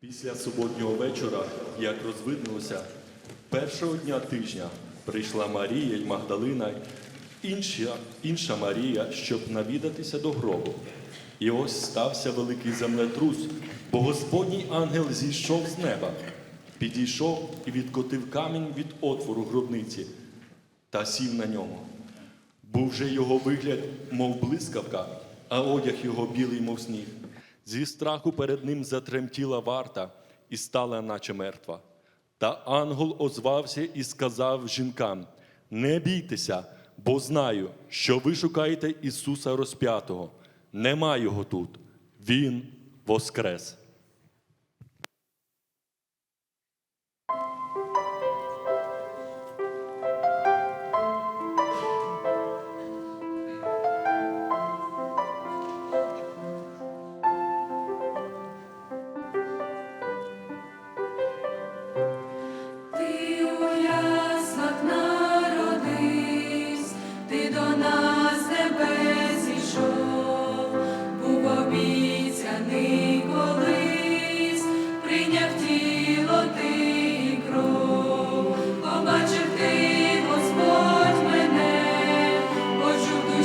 Після суботнього вечора, як розвиднулося, першого дня тижня прийшла Марія й Магдалина, інша, інша Марія, щоб навідатися до гробу. І ось стався великий землетрус, бо Господній ангел зійшов з неба, підійшов і відкотив камінь від отвору гробниці та сів на ньому. Був же його вигляд, мов блискавка, а одяг його білий, мов сніг. Зі страху перед ним затремтіла варта і стала, наче мертва. Та ангел озвався і сказав жінкам: Не бійтеся, бо знаю, що ви шукаєте Ісуса розп'ятого. Нема його тут. Він воскрес.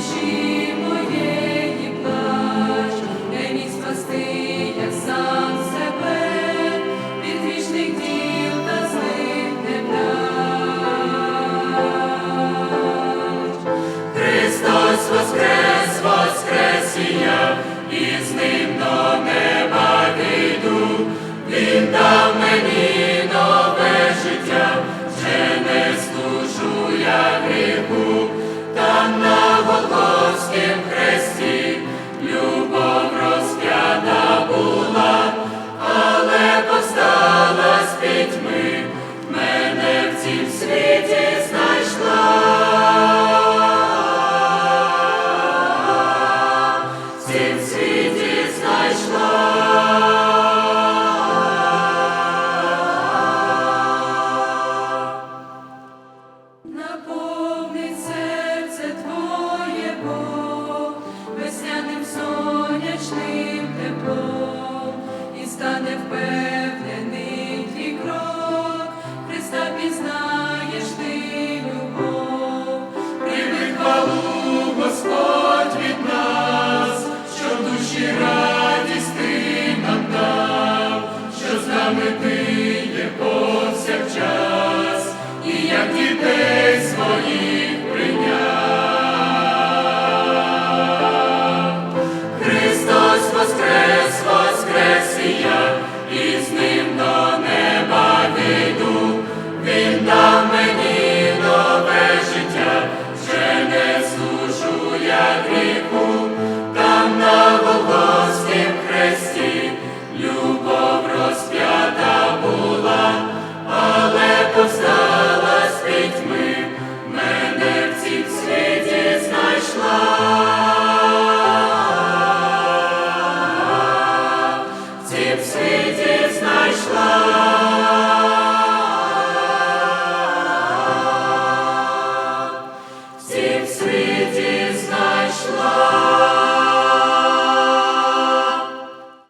she. світі знайшла.